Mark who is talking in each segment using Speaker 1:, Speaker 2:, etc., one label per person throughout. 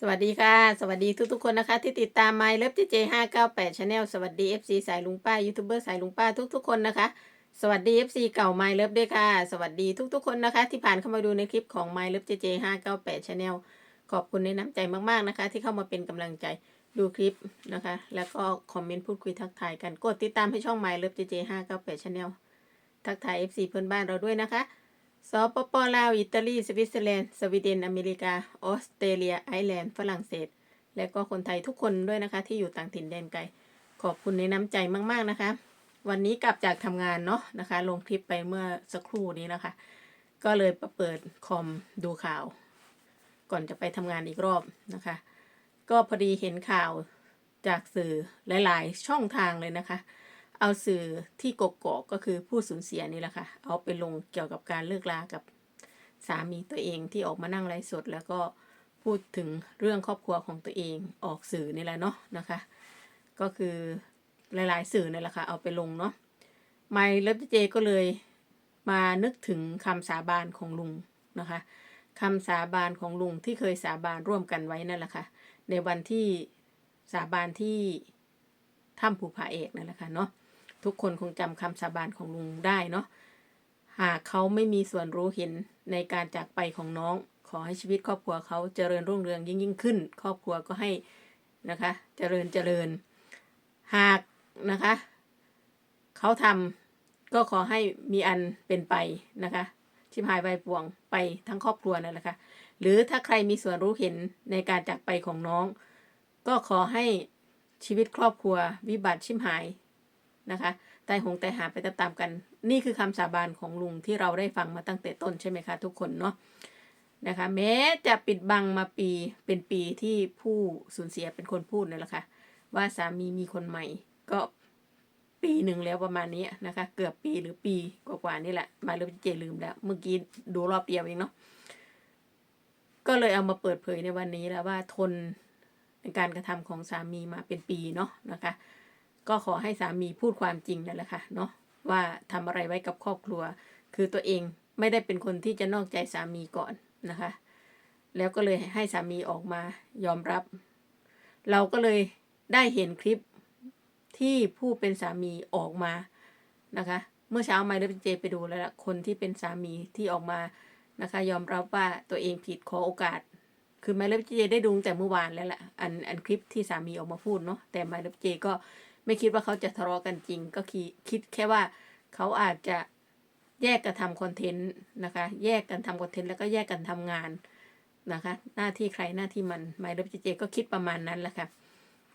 Speaker 1: สวัสดีค่ะ สวัสดีทุกๆคนนะคะ ที่ติดตาม My Love JJ 598 Channel สวัสดี FC สายลุงป้ายูทูบเบอร์สายลุงป้าทุกๆคนนะคะ สวัสดี FC เก่า My Love ด้วยค่ะ สวัสดีทุกๆคนนะคะ ที่ผ่านเข้ามาดูในคลิปของ My Love JJ 598 Channel ขอบคุณในน้ำใจมากๆนะคะ ที่เข้ามาเป็นกำลังใจดูคลิปนะคะ แล้วก็คอมเมนต์พูดคุยทักทายกันกดติดตามให้ช่อง My Love JJ 598 Channel ทักทาย FC เพื่อนบ้านเราด้วยนะคะ สปปลาว อิตาลี สวิตเซอร์แลนด์ สวีเดน อเมริกา ออสเตรเลีย ไอร์แลนด์ ฝรั่งเศส และก็คนไทยทุกคนด้วยนะคะ ที่อยู่ต่างถิ่นแดนไกล ขอบคุณในน้ำใจมาก ๆ นะคะ วันนี้กลับจากทำงานเนาะนะคะ ลงคลิปไปเมื่อสักครู่นี้นะคะ ก็เลยเปิดคอมดูข่าว ก่อนจะไปทำงานอีกรอบนะคะ ก็พอดีเห็นข่าวจากสื่อหลาย ๆ ช่องทางเลยนะคะ เอาสื่อที่กกอกก็คือผู้สูญเสียนี่แหละค่ะ เอาไปลงเกี่ยวกับการเลิกลากับสามีตัวเองที่ออกมานั่งไลฟ์สด แล้วก็พูดถึงเรื่องครอบครัวของตัวเองออกสื่อนี่แหละเนาะนะคะ ก็คือหลายๆสื่อนี่แหละค่ะเอาไปลงเนาะไมล์เลฟเจก็เลยมานึกถึงคำสาบานของลุงนะคะคำสาบานของลุงที่เคยสาบานร่วมกันไว้นั่นแหละค่ะ ในวันที่สาบานที่ถ้ำภูผาเอกนั่นแหละค่ะเนาะ ทุกคนคงจำคำสาบานของลุงได้เนาะหากเขาไม่มีส่วนรู้เห็นในการจากไปของน้อง ขอให้ชีวิตครอบครัวเขาเจริญรุ่งเรืองยิ่งยิ่งขึ้น ครอบครัวก็ให้นะคะเจริญเจริญ หากนะคะเขาทำก็ขอให้มีอันเป็นไปนะคะชิมหายใบป่วงไปทั้งครอบครัวนั่นแหละค่ะหรือถ้าใครมีส่วนรู้เห็นในการจากไปของน้อง ก็ขอให้ชีวิตครอบครัววิบัติชิมหาย นะคะตายหงตายหาไปตามๆกัน นี่คือคำสาบานของลุงที่เราได้ฟังมาตั้งแต่ต้นใช่ไหมคะ ทุกคนเนาะนะคะ แม้จะปิดบังมาปีเป็นปีที่ผู้สูญเสียเป็นคนพูดนั่แหละค่ะว่าสามีมีคนใหม่ ก็ปีหนึ่งแล้วประมาณนี้นะคะ เกือบปีหรือปีกว่าๆนี่แหละ มาเริ่มเจลืมแล้ว เมื่อกี้ดูรอบเดียวเองเนาะก็เลยเอามาเปิดเผยในวันนี้แล้วว่าทนในการกระทำของสามีมาเป็นปีเนาะนะคะ ก็ขอให้สามีพูดความจริงนั่นแหละค่ะเนาะว่าทำอะไรไว้กับครอบครัว คือตัวเองไม่ได้เป็นคนที่จะนอกใจสามีก่อนนะคะ แล้วก็เลยให้สามีออกมายอมรับ เราก็เลยได้เห็นคลิปที่ผู้เป็นสามีออกมานะคะ เมื่อเช้าไมค์เดเจไปดูแล้วล่ะคนที่เป็นสามีที่ออกมานะคะ ยอมรับว่าตัวเองผิดขอโอกาส คือไมค์เดเจได้ดูตั้งแต่เมื่อวานแล้วล่ะอันอันคลิปที่สามีออกมาพูดเนาะแต่ไมค์เดเจก็ ไม่คิดว่าเขาจะทะเลาะกันจริง ก็คิดคิดแค่ว่าเขาอาจจะแยกกันทำคอนเทนต์นะคะ แยกกันทำคอนเทนต์แล้วก็แยกกันทำงานนะคะ หน้าที่ใครหน้าที่มันไมล์เจเจก็คิดประมาณนั้นแหละค่ะ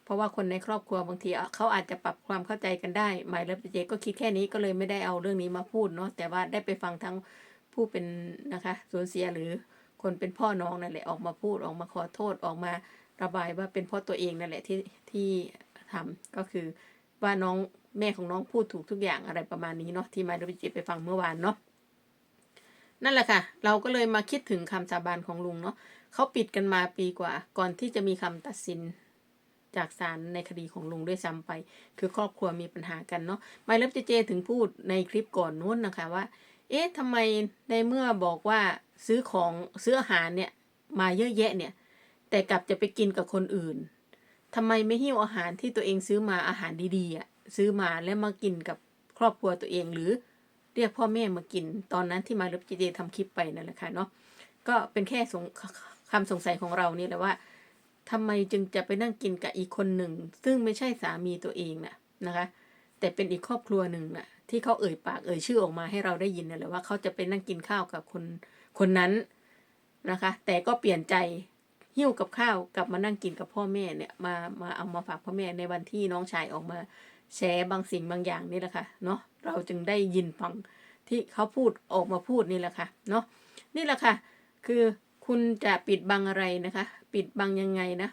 Speaker 1: เพราะว่าคนในครอบครัวบางทีเขาอาจจะปรับความเข้าใจกันได้ไมล์เจเจก็คิดแค่นี้ก็เลยไม่ได้เอาเรื่องนี้มาพูดเนาะแต่ว่าได้ไปฟังทั้งผู้เป็นนะคะสูญเสียหรือคนเป็นพ่อน้องนั่นแหละออกมาพูดออกมาขอโทษออกมาระบายว่าเป็นเพราะตัวเองนั่นแหละที่ที่ ทำก็คือว่าน้องแม่ของน้องพูดถูกทุกอย่างอะไรประมาณนี้เนาะที่มาดูจิตไปฟังเมื่อวานเนาะนั่นแหละค่ะ เราก็เลยมาคิดถึงคำสาบานของลุงเนาะเขาปิดกันมาปีกว่า ก่อนที่จะมีคำตัดสินจากศาลในคดีของลุงด้วยซ้ำไป คือครอบครัวมีปัญหากันเนาะไมเล็บเจเจถึงพูดในคลิปก่อนนู้นนะคะว่า เอ๊ะทำไมในเมื่อบอกว่าซื้อของซื้ออาหารเนี่ยมาเยอะแยะเนี่ย แต่กลับจะไปกินกับคนอื่น ทำไมไม่หิ้วอาหารที่ตัวเองซื้อมาอาหารดีๆอะซื้อมาแล้วมากินกับครอบครัวตัวเองหรือเรียกพ่อแม่มากิน ตอนนั้นที่มาเล็บเจเจทำคลิปไปนั่นแหละค่ะเนาะก็เป็นแค่สงคำสงสัยของเรานี่แหละว่าทำไมจึงจะไปนั่งกินกับอีกคนหนึ่ง ซึ่งไม่ใช่สามีตัวเองน่ะนะคะ แต่เป็นอีกครอบครัวหนึ่งน่ะที่เขาเอ่ยปากเอ่ยชื่อออกมาให้เราได้ยินนั่นแหละว่าเขาจะไปนั่งกินข้าวกับคนคนนั้นนะคะ แต่ก็เปลี่ยนใจ หิ้วกับข้าวกลับมานั่งกินกับพ่อแม่เนี่ยมามาเอามาฝากพ่อแม่ในวันที่น้องชายออกมาแชร์บางสิ่งบางอย่างนี่แหละค่ะเนาะเราจึงได้ยินฟังที่เขาพูดออกมาพูดนี่แหละค่ะเนาะนี่แหละค่ะ คือคุณจะปิดบังอะไรนะคะ ปิดบังยังไงนะ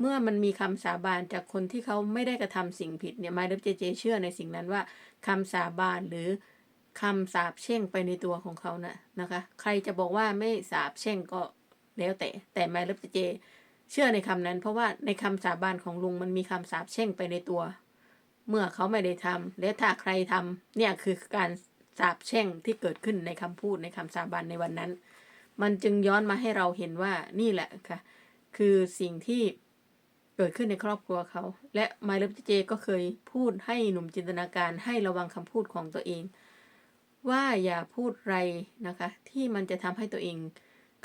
Speaker 1: เมื่อมันมีคำสาบานจากคนที่เขาไม่ได้กระทำสิ่งผิดเนี่ยมาเดฟเจเจเชื่อในสิ่งนั้นว่าคำสาบานหรือคำสาบแช่งไปในตัวของเขานะนะคะ ใครจะบอกว่าไม่สาบแช่งก็ แล้วแต่แต่ไมาเดฟเจ เชื่อในคำนั้น เพราะว่าในคำสาบานของลุงมันมีคำสาบแช่งไปในตัว เมื่อเขาไม่ได้ทำและถ้าใครทำเนี่ยคือการสาบแช่งที่เกิดขึ้นในคำพูดในคำสาบานในวันนั้น มันจึงย้อนมาให้เราเห็นว่านี่แหละค่ะ คือสิ่งที่เกิดขึ้นในครอบครัวเขา และไมายเลิฟเจก็เคยพูดให้หนุ่มจินตนาการให้ระวังคำพูดของตัวเอง ว่าอย่าพูดไรนะคะ ที่มันจะทำให้ตัวเอง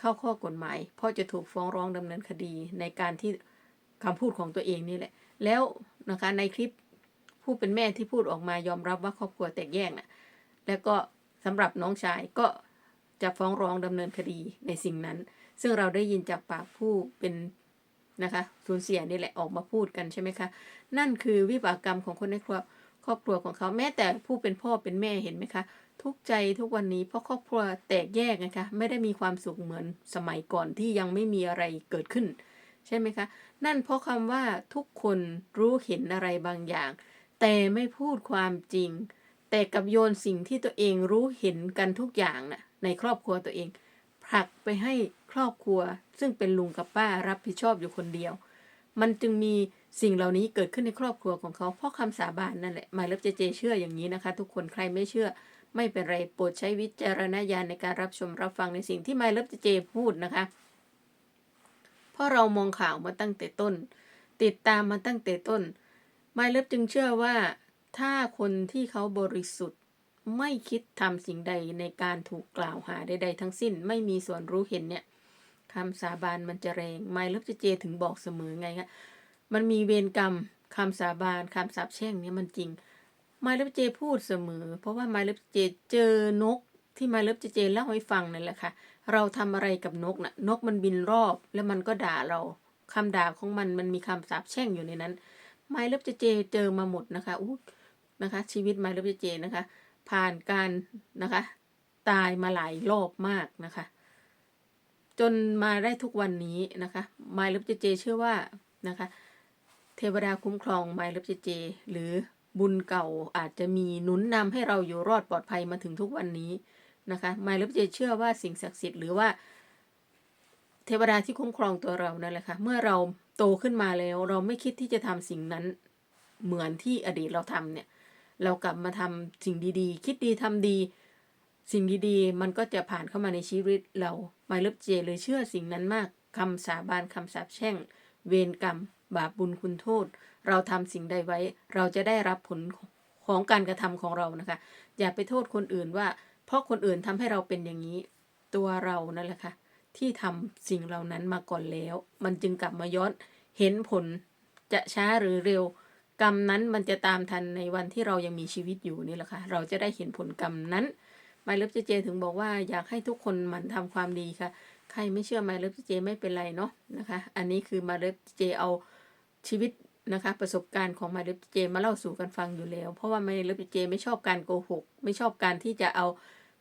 Speaker 1: เข้าข้อกฎหมาย เพราะจะถูกฟ้องร้องดำเนินคดีในการที่คำพูดของตัวเองนี่แหละ แล้วนะคะในคลิปผู้เป็นแม่ที่พูดออกมายอมรับว่าครอบครัวแตกแยกน่ะแล้วก็สำหรับน้องชายก็จะฟ้องร้องดำเนินคดีในสิ่งนั้น ซึ่งเราได้ยินจากปากผู้เป็นนะคะสูญเสียนี่แหละออกมาพูดกันใช่ไหมคะ นั่นคือวิบากกรรมของคนในครอบคร ครอบครัวของเขาแม้แต่ผู้เป็นพ่อเป็นแม่เห็นไหมคะ ทุกใจทุกวันนี้เพราะครอบครัวแตกแยกนะคะไม่ได้มีความสุขเหมือนสมัยก่อนที่ยังไม่มีอะไรเกิดขึ้น ใช่ไหมคะ นั่นเพราะคำว่าทุกคนรู้เห็นอะไรบางอย่าง แต่ไม่พูดความจริง แต่กับโยนสิ่งที่ตัวเองรู้เห็นกันทุกอย่างน่ะในครอบครัวตัวเองผลักไปให้ครอบครัว ซึ่งเป็นลุงกับป้ารับผิดชอบอยู่คนเดียว มันจึงมี สิ่งเหล่านี้เกิดขึ้นในครอบครัวของเขาเพราะคำสาบานนั่นแหละหมายเล็บเจเจเชื่ออย่างนี้นะคะ ทุกคนใครไม่เชื่อ ไม่เป็นไรโปรดใช้วิจารณญาณในการรับชมรับฟังในสิ่งที่ไมเลิฟเจพูดนะคะ เพราะเรามองข่าวมาตั้งแต่ต้น ติดตามมาตั้งแต่ต้นไมเลิฟจึงเชื่อว่า ถ้าคนที่เขาบริสุทธิ์ไม่คิดทำสิ่งใดในการถูกกล่าวหาใด ๆ ทั้งสิ้นไม่มีส่วนรู้เห็นเนี่ยคำสาบานมันจะแรงไมเลิฟเจถึงบอกเสมอไงคะ มันมีเวรกรรมคำสาบานคำสาปแช่งเนี่ยมันจริงไมเลิฟเจพูดเสมอ เพราะว่าไมเลิฟเจเจอนกที่ไมเลิฟเจเล่าให้ฟังนั่นแหละค่ะ เราทำอะไรกับนกน่ะนกมันบินรอบแล้วมันก็ด่าเราคำด่าของมันมันมีคำสาปแช่งอยู่ในนั้นไมเลิฟเจเจเจอมาหมดนะคะอู้นะคะ ชีวิตไมเลิฟเจเจนะคะ ผ่านการนะคะ ตายมาหลายรอบมากนะคะ จนมาได้ทุกวันนี้นะคะไมเลิฟเจเจเชื่อว่านะคะ ทวดาคุ้มครองไมเลิฟเจเจ หรือบุญเก่าอาจจะมีหนุนนำให้เราอยู่รอดปลอดภัยมาถึงทุกวันนี้นะคะไมเลิฟเจเชื่อว่าสิ่งศักดิ์สิทธิ์หรือว่า เทวดาที่คุ้มครองตัวเรานั่นแหละค่ะเมื่อเราโตขึ้นมาแล้วเราไม่คิดที่จะทำสิ่งนั้นเหมือนที่อดีตเราทำเนี่ย เรากลับมาทำสิ่งดีๆ คิดดีทำดี สิ่งดีๆ มันก็จะผ่านเข้ามาในชีวิตเราไมเลิฟเจเลยเชื่อสิ่งนั้นมากคำสาบานคำสาปแช่ง เวรกรรม บาปบุญคุณโทษ เราทำสิ่งใดไว้ เราจะได้รับผลของการกระทำของเรานะคะ อย่าไปโทษคนอื่นว่า เพราะคนอื่นทำให้เราเป็นอย่างนี้ ตัวเรานั่นแหละค่ะที่ทำสิ่งเหล่านั้นมาก่อนแล้ว มันจึงกลับมาย้อนเห็นผลจะช้าหรือเร็ว กรรมนั้นมันจะตามทันในวันที่เรายังมีชีวิตอยู่นี่แหละค่ะ เราจะได้เห็นผลกรรมนั้นไมเลิฟเจเจถึงบอกว่าอยากให้ทุกคนหมั่นทำความดีค่ะ ใครไม่เชื่อไมเลิฟเจเจไม่เป็นไรเนาะนะคะ อันนี้คือมาเลิฟเจเอา ชีวิตนะคะ ประสบการณ์ของไมเลิฟเจมาเล่าสู่กันฟังอยู่แล้ว เพราะว่าไมเลิฟเจไม่ชอบการโกหก ไม่ชอบการที่จะเอา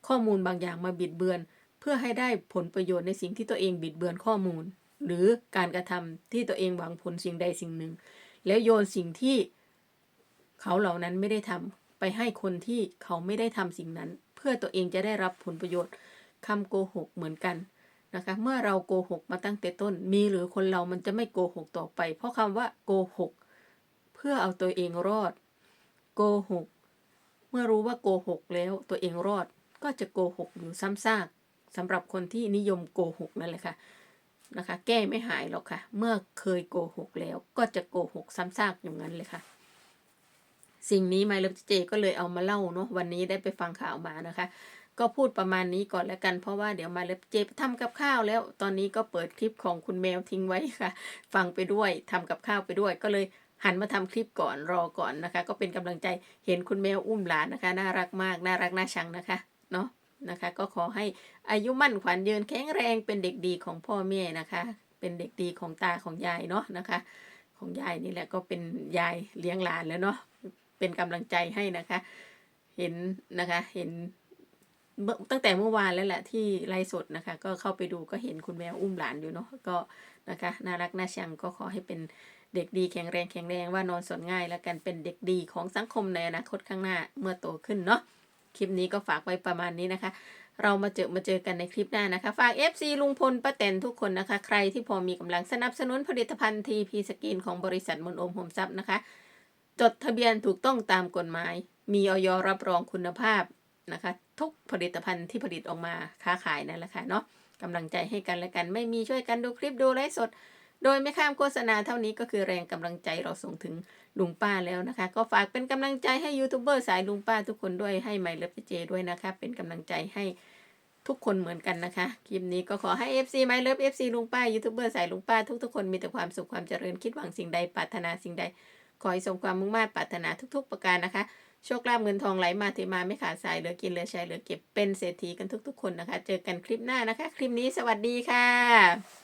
Speaker 1: ข้อมูลบางอย่างมาบิดเบือน เพื่อให้ได้ผลประโยชน์ในสิ่งที่ตัวเองบิดเบือนข้อมูล หรือการกระทำที่ตัวเองหวังผลสิ่งใดสิ่งหนึ่ง แล้วโยนสิ่งที่เขาเหล่านั้นไม่ได้ทำไปให้คนที่เขาไม่ได้ทำสิ่งนั้น เพื่อตัวเองจะได้รับผลประโยชน์คำโกหกเหมือนกัน นะคะ เมื่อเราโกหกมาตั้งแต่ต้น มีหรือคนเรามันจะไม่โกหกต่อไป เพราะคำว่าโกหกเพื่อเอาตัวเองรอด โกหก เมื่อรู้ว่าโกหกแล้วตัวเองรอด ก็จะโกหกอยู่ซ้ำซากสำหรับคนที่นิยมโกหกนั่นแหละค่ะนะคะ แก้ไม่หายหรอกค่ะ เมื่อเคยโกหกแล้ว ก็จะโกหกซ้ำซากอย่างนั้นเลยค่ะ สิ่งนี้ไมเลิฟเจก็เลยเอามาเล่าเนาะวันนี้ได้ไปฟังข่าวมานะคะ ก็พูดประมาณนี้ก่อนแล้วกันเพราะว่าเดี๋ยวมาเลิฟเจทำกับข้าวแล้ว ตอนนี้ก็เปิดคลิปของคุณแมวทิ้งไว้ค่ะ ฟังไปด้วยทำกับข้าวไปด้วยก็เลยหันมาทำคลิปก่อนรอก่อนนะคะ ก็เป็นกำลังใจเห็นคุณแมวอุ้มหลานนะคะ น่ารักมาก น่ารักน่าชังนะคะเนาะนะคะ ก็ขอให้อายุมั่นขวัญยืนแข็งแรงเป็นเด็กดีของพ่อแม่นะคะ เป็นเด็กดีของตาของยายเนาะนะคะ ของยายนี่แหละก็เป็นยายเลี้ยงหลานแล้วเนาะเป็นกำลังใจให้นะคะ เห็นนะคะเห็น ตั้งแต่เมื่อวานแล้วแหละที่ไลฟ์สดนะคะ ก็เข้าไปดูก็เห็นคุณแมวอุ้มหลานอยู่เนาะก็นะคะน่ารักน่าชังก็ขอให้เป็นเด็กดีแข็งแรงแข็งแรงว่านอนสนง่าย แล้วกันเป็นเด็กดีของสังคมในอนาคตข้างหน้าเมื่อโตขึ้นเนาะคลิปนี้ก็ฝากไว้ประมาณนี้นะคะ เรามาเจอมาเจอกันในคลิปหน้านะคะ ฝาก FC ลุงพลป้าแตนทุกคนนะคะ ใครที่พอมีกำลังสนับสนุนผลิตภัณฑ์ทีพีสกินของบริษัทมนโอมโฮมซับนะคะ จดทะเบียนถูกต้องตามกฎหมาย มีออยรับรองคุณภาพ นะคะ ทุกผลิตภัณฑ์ที่ผลิตออกมาค้าขายนั่นแหละค่ะเนาะกำลังใจให้กันและกัน ไม่มีช่วยกันดูคลิปดูไลฟ์สด โดยไม่ข้ามโฆษณาเท่านี้ก็คือแรงกำลังใจเราส่งถึงลุงป้าแล้วนะคะ ก็ฝากเป็นกำลังใจให้ยูทูบเบอร์สายลุงป้าทุกคนด้วยให้ไมเลิฟเจด้วยนะคะ เป็นกำลังใจให้ทุกคนเหมือนกันนะคะ คลิปนี้ก็ขอให้ FC ไมเลิฟ FC ลุงป้ายูทูบเบอร์สายลุงป้าทุกๆคนมีแต่ความสุขความเจริญคิดหวังสิ่งใดปรารถนาสิ่งใดขอให้สมความมุ่งมั่นปรารถนาทุก ๆ ประการนะคะ โชคลาภเงินทองไหลมาเทมาไม่ขาดสายเหลือกินเหลือใช้เหลือเก็บเป็นเศรษฐีกันทุกๆคนนะคะ เจอกันคลิปหน้านะคะ คลิปนี้สวัสดีค่ะ